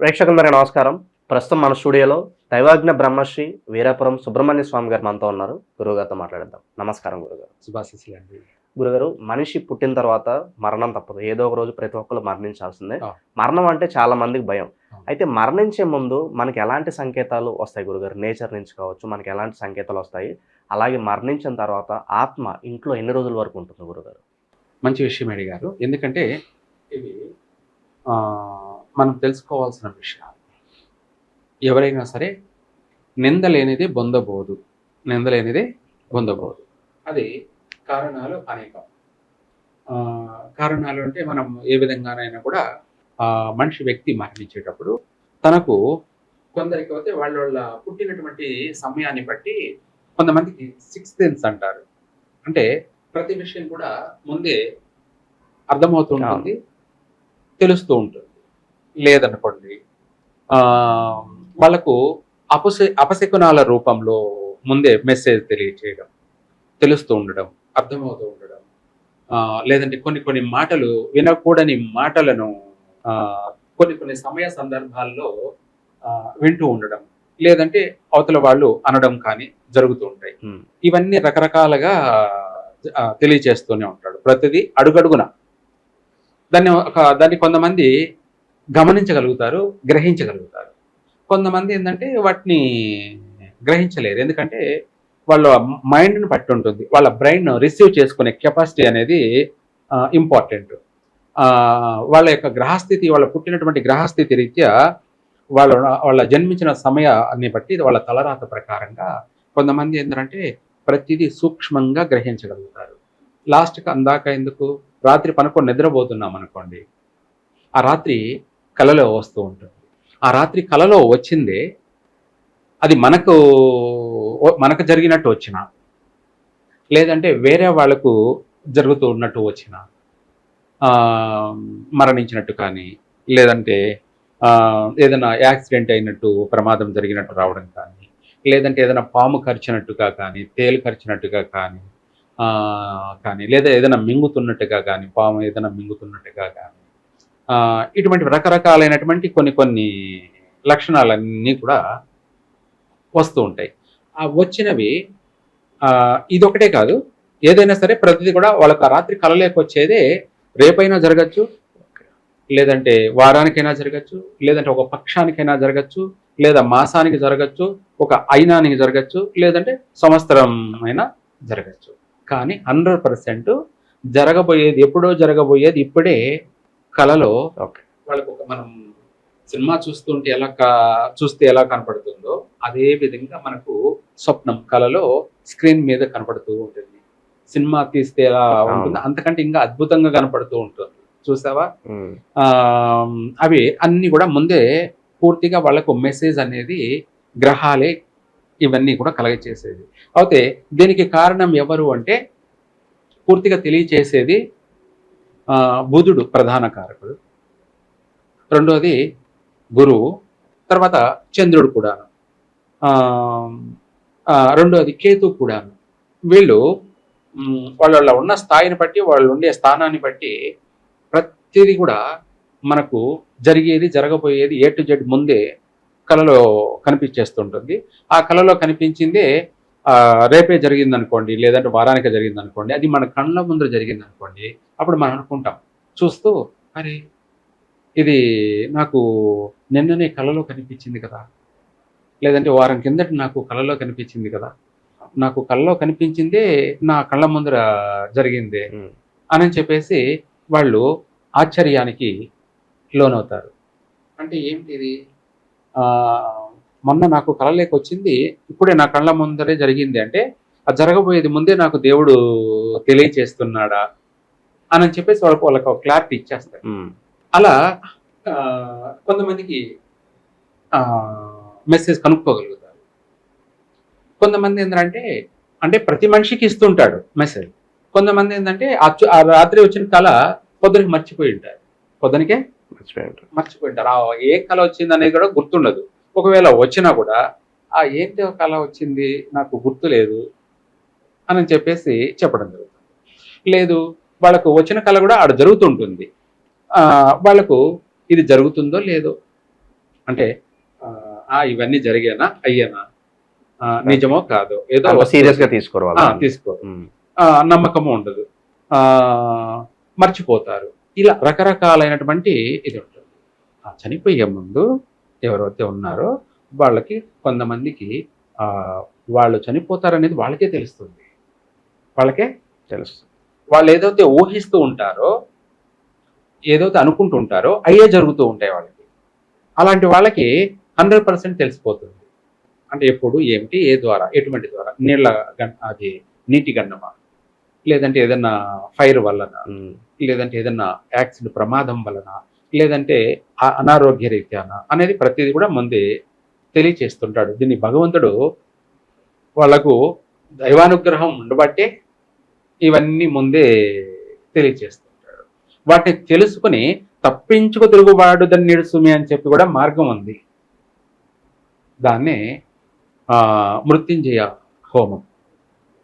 ప్రేక్షకులందరికీ నమస్కారం. ప్రస్తుతం మన స్టూడియోలో దైవాజ్ఞ బ్రహ్మశ్రీ వీరాపురం సుబ్రహ్మణ్య స్వామి గారు మనతో ఉన్నారు. గురువుగారితో మాట్లాడదాం నమస్కారం గురుగారు శుభాశిస్సులు అండి గురుగారు మనిషి పుట్టిన తర్వాత మరణం తప్పదు. ఏదో ఒక రోజు ప్రతి ఒక్కరు మరణించాల్సిందే. మరణం అంటే చాలా మందికి భయం. అయితే మరణించే ముందు మనకి ఎలాంటి సంకేతాలు వస్తాయి గురుగారు నేచర్ నుంచి కావచ్చు మనకి ఎలాంటి సంకేతాలు వస్తాయి? అలాగే మరణించిన తర్వాత ఆత్మ ఇంట్లో ఎన్ని రోజుల వరకు ఉంటుంది గురుగారు మంచి విషయం అడిగారు. ఎందుకంటే ఇవి మనం తెలుసుకోవాల్సిన విషయాలు. ఎవరైనా సరే నిందలేనిది బొందబోదు. నిందలేనిది బొందబోదు. అది కారణాలు అనేకం. కారణాలు అంటే మనం ఏ విధంగానైనా కూడా మనిషి వ్యక్తి మరణించేటప్పుడు తనకు కొందరికి అయితే వాళ్ళ వాళ్ళ పుట్టినటువంటి సమయాన్ని బట్టి కొంతమందికి సిక్స్త్ సెన్స్ అంటారు. అంటే ప్రతి విషయం కూడా ముందే అర్థమవుతూ ఉంటుంది తెలుస్తూ ఉంటుంది. లేదనుకోండి ఆ, వాళ్ళకు అపశ అపశకునాల రూపంలో ముందే మెసేజ్ తెలియచేయడం తెలుస్తూ ఉండడం అర్థమవుతూ ఉండడం ఆ, లేదంటే కొన్ని కొన్ని మాటలు వినకూడని మాటలను ఆ, కొన్ని కొన్ని సమయ సందర్భాల్లో వింటూ ఉండడం లేదంటే అవతల వాళ్ళు అనడం కానీ జరుగుతూ ఉంటాయి. ఇవన్నీ రకరకాలుగా తెలియచేస్తూనే ఉంటాడు. ప్రతిదీ అడుగడుగున. దాన్ని ఒక దాన్ని కొంతమంది గమనించగలుగుతారు గ్రహించగలుగుతారు. కొంతమంది ఏంటంటే వాటిని గ్రహించలేరు. ఎందుకంటే వాళ్ళ మైండ్ని పట్టి ఉంటుంది. వాళ్ళ బ్రెయిన్ రిసీవ్ చేసుకునే కెపాసిటీ అనేది ఇంపార్టెంట్. వాళ్ళ యొక్క గ్రహస్థితి వాళ్ళ పుట్టినటువంటి గ్రహస్థితి రీత్యా వాళ్ళ వాళ్ళ జన్మించిన సమయాన్ని బట్టి వాళ్ళ తలరాత ప్రకారంగా కొంతమంది ఏంటంటే ప్రతిదీ సూక్ష్మంగా గ్రహించగలుగుతారు. లాస్ట్కి అందాక ఎందుకు? రాత్రి పనుకొని నిద్రపోతున్నాం అనుకోండి ఆ రాత్రి కలలో వస్తూ ఉంటుంది. ఆ రాత్రి కలలో వచ్చిందే అది మనకు మనకు జరిగినట్టు వచ్చిన లేదంటే వేరే వాళ్ళకు జరుగుతూ ఉన్నట్టు వచ్చిన మరణించినట్టు కానీ లేదంటే ఏదైనా యాక్సిడెంట్ అయినట్టు ప్రమాదం జరిగినట్టు రావడం కానీ లేదంటే ఏదైనా పాము కరిచినట్టుగా కానీ తేలు కరిచినట్టుగా కానీ కానీ లేదా ఏదైనా మింగుతున్నట్టుగా కానీ పాము ఏదైనా మింగుతున్నట్టుగా కానీ ఇటువంటి రకరకాలైనటువంటి కొన్ని కొన్ని లక్షణాలన్నీ కూడా వస్తూ ఉంటాయి. ఆ వచ్చినవి ఇదొకటే కాదు. ఏదైనా సరే ప్రతిదీ కూడా వాళ్ళకి ఆ రాత్రి కలలేకొచ్చేదే రేపైనా జరగచ్చు లేదంటే వారానికైనా జరగచ్చు లేదంటే ఒక పక్షానికైనా జరగచ్చు లేదా మాసానికి జరగచ్చు ఒక అయినానికి జరగచ్చు లేదంటే సంవత్సరం అయినా జరగచ్చు. కానీ హండ్రెడ్ పర్సెంట్ జరగబోయేది ఎప్పుడో జరగబోయేది ఇప్పుడే కలలో ఓకే. వాళ్ళకు ఒక మనం సినిమా చూస్తుంటే ఎలా చూస్తే ఎలా కనపడుతుందో అదే విధంగా మనకు స్వప్నం కలలో స్క్రీన్ మీద కనపడుతూ ఉంటుంది. సినిమా తీస్తే ఎలా ఉంటుంది అంతకంటే ఇంకా అద్భుతంగా కనపడుతూ ఉంటుంది. చూసావా? అవి అన్ని కూడా ముందే పూర్తిగా వాళ్ళకు మెసేజ్ అనేది గ్రహాలే ఇవన్నీ కూడా కలగచేసేది అయితే దీనికి కారణం ఎవరు అంటే పూర్తిగా తెలియచేసేది బుధుడు ప్రధాన కారకుడు. రెండోది గురువు తర్వాత చంద్రుడు కూడాను. రెండోది కేతు కూడాను. వీళ్ళు వాళ్ళ ఉన్న స్థాయిని బట్టి వాళ్ళు ఉండే స్థానాన్ని బట్టి ప్రతిదీ కూడా మనకు జరిగేది జరగబోయేది ఏ టు జెడ్ ముందే కళలో కనిపించేస్తుంటుంది. ఆ కళలో కనిపించిందే రేపే జరిగింది అనుకోండి లేదంటే వారానికి జరిగింది అనుకోండి అది మన కళ్ళ ముందు జరిగింది అనుకోండి అప్పుడు మనం అనుకుంటాం. చూస్తూ అరే ఇది నాకు నిన్ననే కళలో కనిపించింది కదా. లేదంటే వారం కిందట నాకు కళలో కనిపించింది కదా. నాకు కళ్ళలో కనిపించిందే నా కళ్ళ ముందర జరిగిందే. అని చెప్పేసి వాళ్ళు ఆశ్చర్యానికి లోనవుతారు. అంటే ఏంటిది? ఆ, మొన్న నాకు కళలోకి వచ్చింది ఇప్పుడే నా కళ్ళ ముందరే జరిగింది. అంటే అది జరగబోయేది ముందే నాకు దేవుడు తెలియచేస్తున్నాడా? అని చెప్పేసి వాళ్ళకు వాళ్ళకి ఒక క్లారిటీ ఇచ్చేస్తారు. అలా ఆ, కొంతమందికి మెసేజ్ కనుక్కోగలుగుతారు. కొంతమంది ఏంటంటే అంటే ప్రతి మనిషికి ఇస్తుంటాడు మెసేజ్. కొంతమంది ఏంటంటే ఆ ఆ రాత్రి వచ్చిన కళ పొద్దునకి మర్చిపోయి ఉంటారు. పొద్దునకే. మర్చిపోయి ఉంటారు. ఆ ఏ కళ వచ్చింది అనేది కూడా గుర్తుండదు. ఒకవేళ వచ్చినా కూడా ఆ ఏంటి ఒక కళ వచ్చింది? నాకు గుర్తు లేదు అని చెప్పేసి చెప్పడం జరుగుతుంది. లేదు వాళ్ళకు వచ్చిన కళ కూడా ఆడ జరుగుతుంటుంది. ఆ, వాళ్ళకు ఇది జరుగుతుందో లేదో అంటే ఇవన్నీ జరిగేనా? అయ్యేనా? నిజమో కాదో? ఏదో సీరియస్గా తీసుకోరు తీసుకో నమ్మకము ఉండదు. ఆ, మర్చిపోతారు. ఇలా రకరకాలైనటువంటి ఇది ఉంటుంది. ఆ చనిపోయే ముందు ఎవరైతే ఉన్నారో వాళ్ళకి కొంతమందికి వాళ్ళు చనిపోతారనేది వాళ్ళకే తెలుస్తుంది. వాళ్ళకే తెలుసు వాళ్ళు ఏదైతే ఊహిస్తూ ఉంటారో ఏదైతే అనుకుంటూ ఉంటారో అయ్యే జరుగుతూ ఉంటాయి వాళ్ళకి. అలాంటి వాళ్ళకి హండ్రెడ్ పర్సెంట్ తెలిసిపోతుంది. అంటే ఎప్పుడు ఏమిటి ఏ ద్వారా ఎటువంటి ద్వారా? నీళ్ళ అది నీటి గండమా లేదంటే ఏదన్నా ఫైర్ వలన. లేదంటే ఏదన్నా యాక్సిడెంట్ ప్రమాదం వలన లేదంటే అనారోగ్య రీత్యాన అనేది ప్రతిదీ కూడా ముందే తెలియచేస్తుంటాడు. దీన్ని భగవంతుడు వాళ్ళకు దైవానుగ్రహం ఉండబట్టే ఇవన్నీ ముందే తెలియచేస్తుంటాడు. వాటిని తెలుసుకుని తప్పించుకు తిరుగుబాడు దాన్ని నిడుసుమి అని చెప్పి కూడా మార్గం ఉంది. దాన్నే ఆ, మృత్యుంజయ హోమం.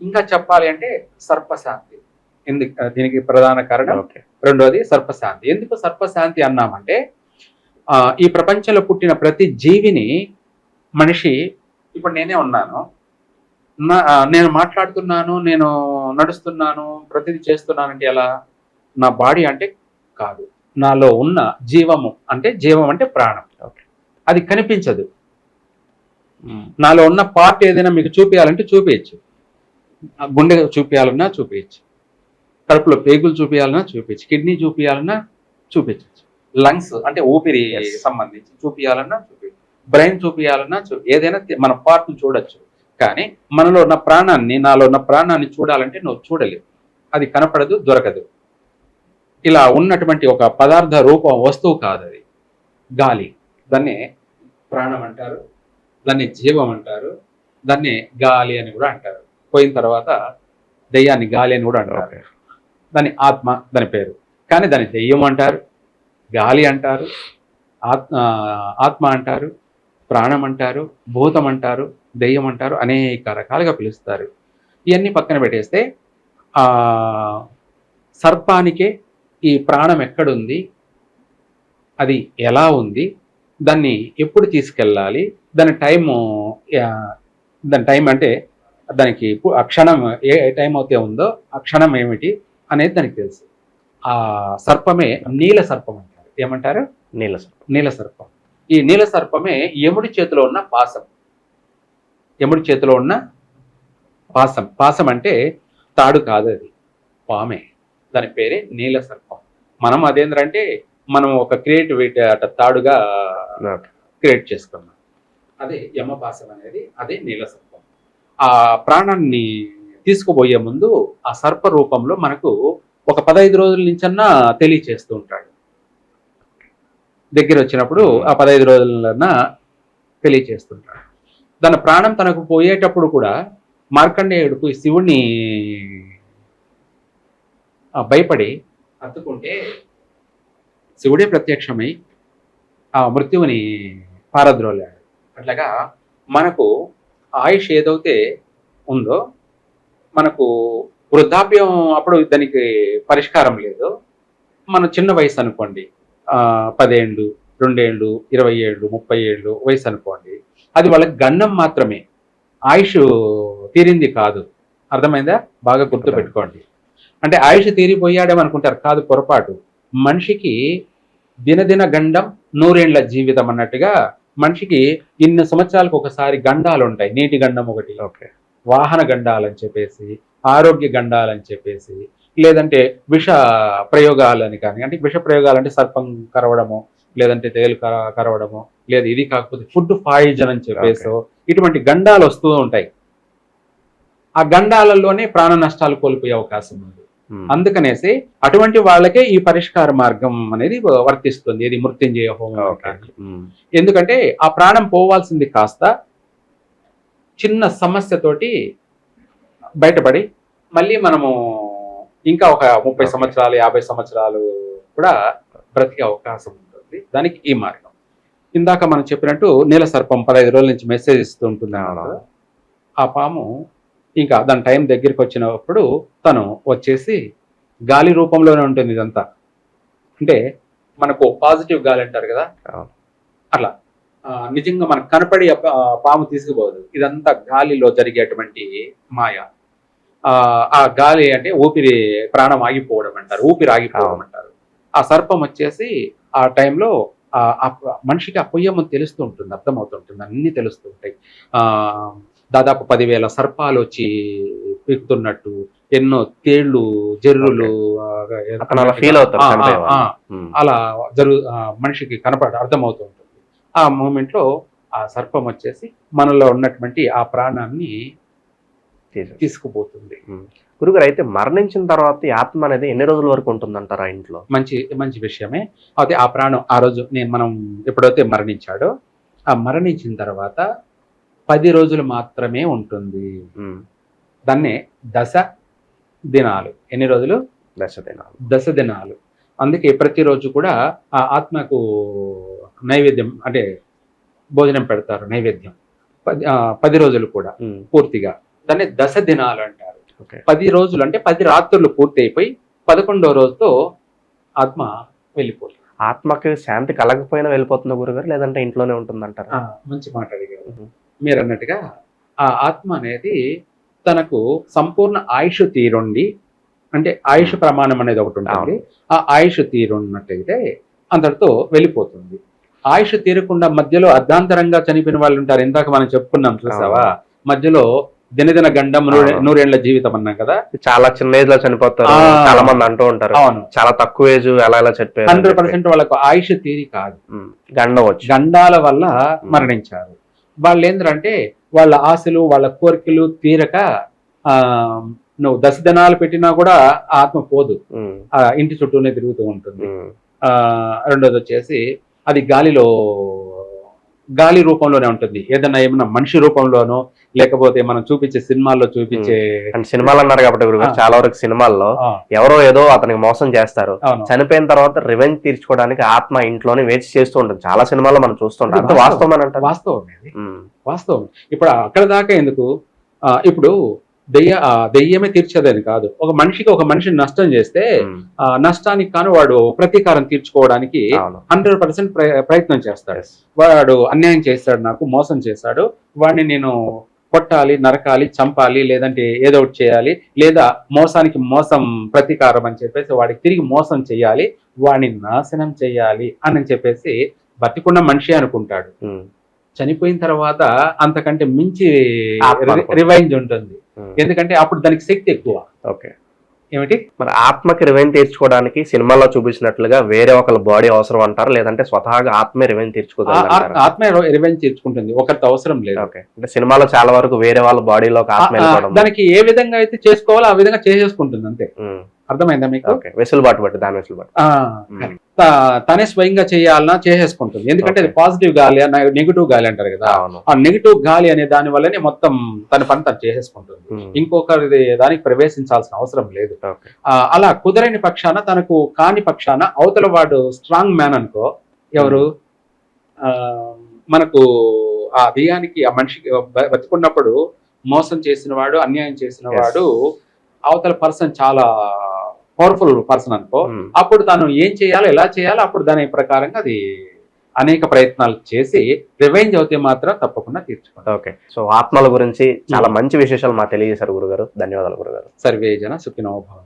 ఇంకా చెప్పాలి అంటే సర్పశాంతి. ఎందుకు దీనికి ప్రధాన కారణం ఓకే. రెండోది సర్పశాంతి. ఎందుకు సర్పశాంతి అన్నామంటే ఆ, ఈ ప్రపంచంలో పుట్టిన ప్రతి జీవిని మనిషి ఇప్పుడు నేనే ఉన్నాను. నేను మాట్లాడుతున్నాను నేను నడుస్తున్నాను ప్రతిదీ చేస్తున్నానంటే ఎలా? నా బాడీ అంటే కాదు. నాలో ఉన్న జీవము అంటే జీవం అంటే ప్రాణం. అది కనిపించదు. నాలో ఉన్న పార్ట్ ఏదైనా మీకు చూపించాలంటే చూపించచ్చు గుండె చూపించాలన్నా చూపించచ్చు కడుపులో పేగులు చూపించాలన్నా చూపించచ్చు కిడ్నీ చూపించాలన్నా చూపించచ్చు. లంగ్స్ అంటే ఊపిరి. సంబంధించి చూపించాలన్నా చూపి బ్రెయిన్ చూపించాలన్నా చూ ఏదైనా మన పార్ట్ చూడొచ్చు. కానీ మనలో ఉన్న ప్రాణాన్ని నాలో ఉన్న ప్రాణాన్ని చూడాలంటే నువ్వు చూడలేవు. అది కనపడదు దొరకదు. ఇలా ఉన్నటువంటి ఒక పదార్థ రూపం వస్తువు కాదు అది. గాలి. దాన్ని ప్రాణం అంటారు దాన్ని జీవం అంటారు దాన్ని గాలి అని కూడా అంటారు. పోయిన తర్వాత దెయ్యాన్ని గాలి అని కూడా అంటారు. దాని ఆత్మ దాని పేరు. కానీ దాన్ని దెయ్యం అంటారు గాలి అంటారు ఆత్మ ఆత్మ అంటారు ప్రాణం అంటారు భూతం అంటారు దెయ్యం అంటారు అనేక రకాలుగా పిలుస్తారు. ఇవన్నీ పక్కన పెట్టేస్తే సర్పానికే ఈ ప్రాణం ఎక్కడుంది అది ఎలా ఉంది దాన్ని ఎప్పుడు తీసుకెళ్ళాలి దాని టైము దాని టైం అంటే దానికి అక్షణం ఆ క్షణం ఏ ఏ టైం అయితే ఉందో ఆ క్షణం ఏమిటి అనేది దానికి తెలుసు. ఆ సర్పమే నీల సర్పం అంటారు. ఏమంటారు? నీళ్ళ సర్పం. నీల సర్పం. ఈ నీల సర్పమే యముడి చేతిలో ఉన్న పాసం. యముడి చేతిలో ఉన్న పాసం. పాసం అంటే తాడు కాదు అది. పామే. దాని పేరే నీల సర్పం. మనం అదేంటంటే మనం ఒక క్రియేటివిటీ అట తాడుగా క్రియేట్ చేసుకున్నాం. అదే యమపాసం అనేది అదే నీల సర్పం. ఆ ప్రాణాన్ని తీసుకుపోయే ముందు ఆ సర్ప రూపంలో మనకు ఒక పదహైదు రోజుల నుంచన్నా తెలియచేస్తూ ఉంటాడు. దగ్గర వచ్చినప్పుడు ఆ పదహైదు రోజులన్నా తెలియచేస్తుంటాడు దాని ప్రాణం తనకు పోయేటప్పుడు కూడా మార్కండేయుడుకు ఈ శివుణ్ణి భయపడి అందుకుంటే శివుడే ప్రత్యక్షమై ఆ మృత్యువుని పారద్రోలాడు. అట్లాగా మనకు ఆయుష్ ఏదైతే ఉందో మనకు వృద్ధాప్యం అప్పుడు దానికి పరిష్కారం లేదు. మన చిన్న వయసు అనుకోండి. పదేళ్ళు రెండేళ్ళు ఇరవై ఏళ్ళు ముప్పై ఏళ్ళు వయసు అనుకోండి. అది వాళ్ళకి గన్నం మాత్రమే. ఆయుష్ తీరింది కాదు. అర్థమైందా? బాగా గుర్తు పెట్టుకోండి. అంటే ఆయుష్ తీరిపోయాడేమనుకుంటారు కాదు పొరపాటు. మనిషికి దినదిన గండం నూరేండ్ల జీవితం అన్నట్టుగా మనిషికి ఇన్ని సంవత్సరాలకు ఒకసారి గండాలు ఉంటాయి నీటి గండం ఒకటి. ఓకే. వాహన గండాలని చెప్పేసి ఆరోగ్య గండాలని చెప్పేసి లేదంటే విష ప్రయోగాలని కానీ అంటే విష ప్రయోగాలు అంటే సర్పం కరవడము లేదంటే తేలు కర- కరవడము లేదా ఇది కాకపోతే ఫుడ్ పాయిజన్ అని చెప్పేసి ఇటువంటి గండాలు వస్తూ ఉంటాయి. ఆ గండాలలోనే ప్రాణ నష్టాలు కోల్పోయే అవకాశం ఉంది. అందుకనేసి అటువంటి వాళ్ళకే ఈ పరిష్కార మార్గం అనేది వర్తిస్తుంది. ఇది మృత్యుంజయ హోమం. ఎందుకంటే ఆ ప్రాణం పోవాల్సింది కాస్త చిన్న సమస్యతోటి బయటపడి మళ్ళీ మనము ఇంకా ఒక ముప్పై. సంవత్సరాలు యాభై సంవత్సరాలు కూడా బ్రతికే అవకాశం ఉంటుంది దానికి ఈ మార్గం ఇందాక మనం చెప్పినట్టు నీల సర్పం పదహైదు రోజుల నుంచి మెసేజ్ ఇస్తూ ఉంటుంది అన్నమాట. అవును. ఆ పాము ఇంకా దాని టైం దగ్గరికి వచ్చినప్పుడు తను వచ్చేసి గాలి రూపంలోనే ఉంటుంది ఇదంతా అంటే మనకు పాజిటివ్ గాలి అంటారు కదా. అట్లా నిజంగా మనకు కనపడి పాము తీసుకుపోదు. ఇదంతా గాలిలో జరిగేటువంటి మాయ. ఆ ఆ గాలి అంటే ఊపిరి ప్రాణం ఆగిపోవడం అంటారు. ఊపిరి ఆగిపోవడం. అంటారు. ఆ సర్పం వచ్చేసి ఆ టైంలో మనిషికి ఆ పొయ్యము తెలుస్తూ ఉంటుంది అర్థమవుతుంటుంది అన్ని తెలుస్తుంటాయి ఆ దాదాపు పదివేల సర్పాలు వచ్చి పీకుతున్నట్టు ఎన్నో తేళ్ళు జర్రులు అలా ఫీల్ అవుతారు. అలా జరుగు ఆ, మనిషికి కనపడ అర్థమవుతూ ఉంటుంది. ఆ మూమెంట్లో ఆ సర్పం వచ్చేసి మనలో ఉన్నటువంటి ఆ ప్రాణాన్ని. తీసుకుపోతుంది. గురుగారు అయితే మరణించిన తర్వాత ఆత్మ అనేది ఎన్ని రోజుల వరకు ఉంటుందంటారా ఇంట్లో? మంచి మంచి విషయమే. అయితే ఆ ప్రాణం ఆ రోజు నేను మనం ఎప్పుడైతే మరణించాడో ఆ మరణించిన తర్వాత పది రోజులు మాత్రమే ఉంటుంది. దాన్నే దశ దినాలు. ఎన్ని రోజులు? దశ దినాలు. దశ దినాలు. అందుకే ప్రతిరోజు కూడా ఆ ఆత్మకు నైవేద్యం అంటే భోజనం పెడతారు నైవేద్యం. పది పది రోజులు కూడా. పూర్తిగా. దాన్ని దశ దినాలు అంటారు. పది రోజులు అంటే పది రాత్రులు పూర్తి అయిపోయి పదకొండో రోజుతో ఆత్మ వెళ్ళిపోతుంది. ఆత్మకి శాంతి కలగకపోయినా వెళ్ళిపోతుందా గురుగారు? లేదంటే ఇంట్లోనే ఉంటుందంటారా? మంచి మాట అడిగారు. మీరు అన్నట్టుగా ఆ ఆత్మ అనేది తనకు సంపూర్ణ ఆయుష్ తీరుండి అంటే ఆయుష్ ప్రమాణం అనేది ఒకటి ఉంటుంది. ఆ ఆయుష్ తీరున్నట్టయితే అంతటితో వెళ్ళిపోతుంది. ఆయుష్ తీరకుండా మధ్యలో అర్ధాంతరంగా చనిపోయిన వాళ్ళు ఉంటారు. ఇందాక మనం చెప్పుకున్నాం చూసావా? మధ్యలో దినదిన గండం. నూరేళ్ళ జీవితం అన్నాం కదా? చాలా చిన్న ఏజ్లో చనిపోతారు. చాలా మంది అంటూ ఉంటారు. అవును. చాలా తక్కువ ఏజ్ ఎలా ఎలా అని హండ్రెడ్. పర్సెంట్ వాళ్ళకు ఆయుష్ తీరి కాదు. గండం వచ్చి. గండాల వల్ల మరణించారు. వాళ్ళు ఏంటంటే వాళ్ళ ఆశలు వాళ్ళ కోరికలు తీరక ఆ నువ్వు దశ దినాలు పెట్టినా కూడా ఆత్మ పోదు. ఇంటి చుట్టూనే తిరుగుతూ ఉంటుంది. ఆ రెండోది వచ్చేసి అది గాలిలో గాలి రూపంలోనే ఉంటుంది. ఏదైనా ఏమన్నా మనిషి రూపంలోనో లేకపోతే మనం చూపించే సినిమాల్లో చూపించే సినిమాలు అన్నారు కాబట్టి. చాలా వరకు సినిమాల్లో ఎవరో ఏదో అతనికి మోసం చేస్తారు. చనిపోయిన తర్వాత రివెంజ్ తీర్చుకోవడానికి ఆత్మ ఇంట్లోనే వేచి చేస్తూ ఉంటుంది. చాలా సినిమాల్లో మనం చూస్తుంటాం. వాస్తవం. అని వాస్తవం. వాస్తవం. ఇప్పుడు అక్కడ దాకా ఎందుకు? ఇప్పుడు దెయ్య ఆ, దెయ్యమే తీర్చేదని కాదు ఒక మనిషికి ఒక మనిషిని నష్టం చేస్తే. ఆ నష్టానికి కాను వాడు ప్రతీకారం తీర్చుకోవడానికి హండ్రెడ్ పర్సెంట్ ప్రయత్నం చేస్తాడు. వాడు అన్యాయం చేస్తాడు నాకు మోసం చేస్తాడు వాడిని నేను కొట్టాలి నరకాలి చంపాలి లేదంటే ఏదో ఒకటి చేయాలి లేదా మోసానికి మోసం ప్రతీకారం అని చెప్పేసి వాడికి తిరిగి మోసం చేయాలి వాడిని నాశనం చేయాలి అని చెప్పేసి బతికున్న మనిషి అనుకుంటాడు. చనిపోయిన తర్వాత అంతకంటే మించి. రివైంజ్ ఉంటుంది. ఎందుకంటే అప్పుడు దానికి శక్తి ఎక్కువ. ఓకే. ఏమిటి? మరి ఆత్మకి రివెంజ్ తీర్చుకోవడానికి సినిమాలో చూపించినట్లుగా వేరే ఒకళ్ళ బాడీ అవసరం అంటారు? లేదంటే స్వతహాగా ఆత్మే తీర్చుకోగలరు ఆ- ఆత్మ రివెంజ్ తీర్చుకుంటుంది. ఒకరితో అవసరం లేదు. ఓకే. అంటే సినిమాలో చాలా వరకు వేరే వాళ్ళ బాడీలోకి ఆత్మ దానికి ఏ విధంగా అయితే చేసుకోవాలో ఆ విధంగా చేసేసుకుంటుంది అంతే. అర్థమైందా మీకు? వెసులుబాటు బట్టి దాని వెసులుబాటు. తనే స్వయంగా చేయాలన్నా చేసేసుకుంటుంది. ఎందుకంటే అది. పాజిటివ్ గాలి నెగిటివ్ గాలి అంటారు కదా. ఆ నెగిటివ్ గాలి అనే దాని వల్లనే మొత్తం తన పని తను చేసేసుకుంటుంది. ఇంకొకరి దానికి ప్రవేశించాల్సిన అవసరం లేదు. అలా కుదరని పక్షాన తనకు కాని పక్షాన అవతల వాడు స్ట్రాంగ్ మ్యాన్ అనుకో. ఎవరు? ఆ, మనకు ఆ బియ్యానికి ఆ మనిషికి బతికున్నప్పుడు మోసం చేసిన వాడు అన్యాయం చేసిన. వాడు అవతల పర్సన్ చాలా పవర్ఫుల్ పర్సన్ అనుకో ఉమ్. అప్పుడు తను ఏం చేయాలో ఎలా చేయాలో అప్పుడు దాని ప్రకారంగా అది అనేక ప్రయత్నాలు చేసి రివెంజ్ అవుతే మాత్రం తప్పకుండా తీర్చుకుంటాం ఓకే సో ఆత్మల గురించి చాలా మంచి విశేషాలు మాకు తెలియజేశారు గురుగారు. ధన్యవాదాలు గురుగారు. సర్వే జన సుఖినోభవం